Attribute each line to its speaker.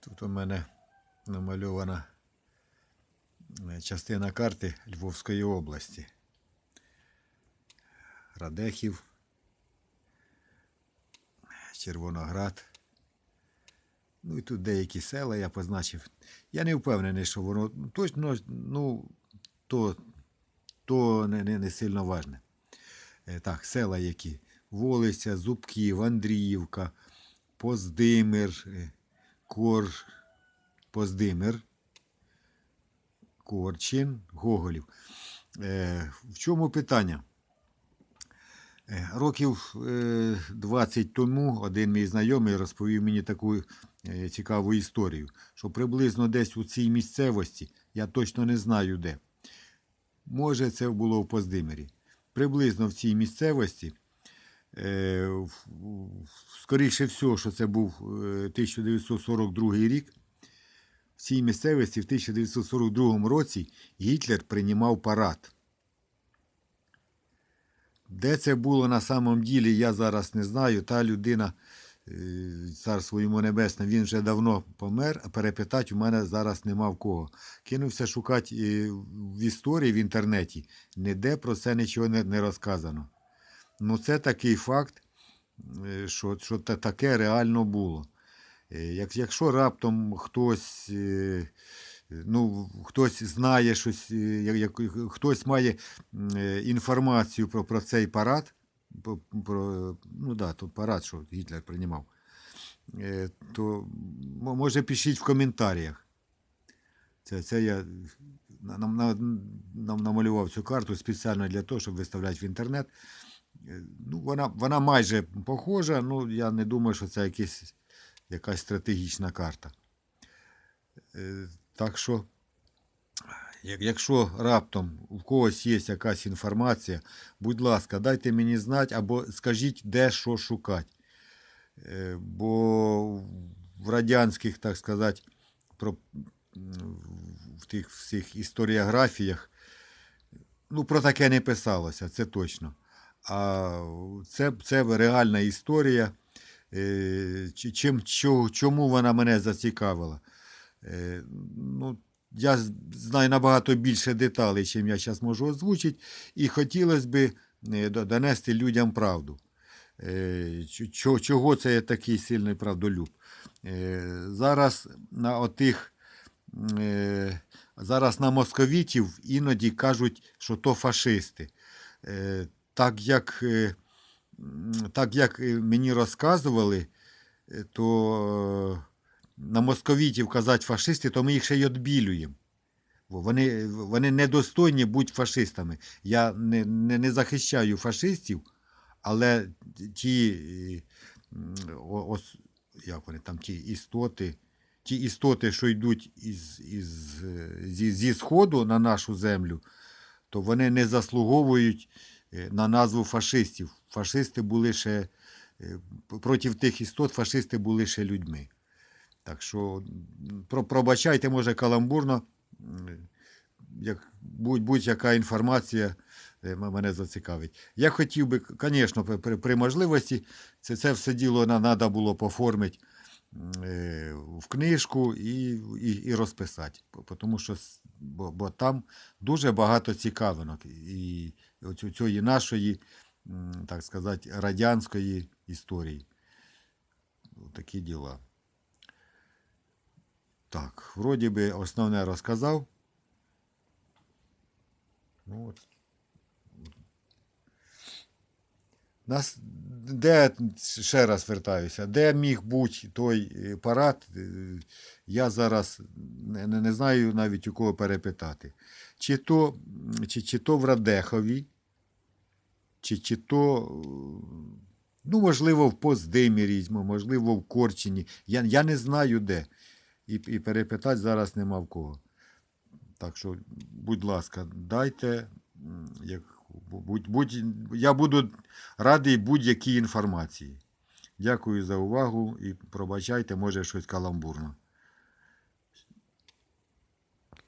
Speaker 1: Тут у мене намальована е, частина карти Львовської області. Радехів, Червоноград. Ну і тут деякі села я позначив. Я не впевнений, що воно точно, ну, то, то не, не, не сильно важне. Е, Так, села які? Волиця, Зубків, Андріївка, Поздимир, е, Кор, Поздимир, Корчин, Гоголів. Е, в чому питання? Е, Років е, 20 тому один мій знайомий розповів мені таку е, цікаву історію, що приблизно десь у цій місцевості, я точно не знаю де. Може, це було в Поздимирі. Приблизно в цій місцевості, е, скоріше всього, що це був е, 1942 рік. В цій місцевості в 1942 році Гітлер приймав парад. Де це було на самом ділі, я зараз не знаю. Та людина, е, царство йому небесне, він вже давно помер, а перепитати у мене зараз нема в кого. Кинувся шукати е, в історії в інтернеті. Ніде про це нічого не розказано. Ну, це такий факт, е, що, що таке реально було. Е, Як, якщо раптом хтось, е, ну, хтось знає щось, як, хтось має інформацію про, про цей парад, про, ну да, то парад, що Гітлер приймав, то може пишіть в коментарях. Це, це я на- нам, нам намалював цю карту спеціально для того, щоб виставляти в інтернет. Е, Ну, вона, вона майже похожа, ну я не думаю, що це якийсь якась стратегічна карта. Е, Так що, якщо раптом у когось є якась інформація, будь ласка, дайте мені знати або скажіть, де що шукати. Е, Бо в радянських, так сказати, про, в тих всіх історіографіях, ну, про таке не писалося, це точно. А це, це реальна історія. Е, Чим, чому вона мене зацікавила? Е, Ну, я знаю набагато більше деталей, чим я зараз можу озвучити, і хотілося б е, донести людям правду. Чо- чо- Чого це я такий сильний правдолюб? Зараз на отих. Зараз на московітів іноді кажуть, що то фашисти. Так як, е, так як е, мені розказували, е, то на московітів казати фашисти, то ми їх ще й відбілюємо. Вони, вони недостойні бути фашистами. Я не, не, не захищаю фашистів, але ті, е, ос, як вони там, ті істоти, ті істоти, що йдуть із, із, зі, зі сходу на нашу землю, то вони не заслуговують на назву фашистів. Фашисти були ще е, проти тих істот, фашисти були ще людьми. Так що про, пробачайте, може, каламбурно, як будь, будь-яка інформація е, мене зацікавить. Я хотів би, звісно, при, при, можливості це, це все діло треба було поформити е, в книжку і, і, і розписати. Тому що бо, бо там дуже багато цікавинок. І оцю- цієї нашої, так сказати, радянської історії. Такі діла. Так, вроді би основне розказав. Ну, от. Нас, де, ще раз вертаюся, де міг бути той е, парад, е, я зараз не, не, знаю навіть у кого перепитати. Чи то, чи, чи то в Радехові, чи, чи то, е, ну, можливо, в Поздимірі, можливо, в Корчині. Я, я не знаю де. І, і перепитати зараз нема в кого. Так що, будь ласка, дайте. Як, будь, будь, я буду радий будь-якій інформації. Дякую за увагу і пробачайте, може щось каламбурно.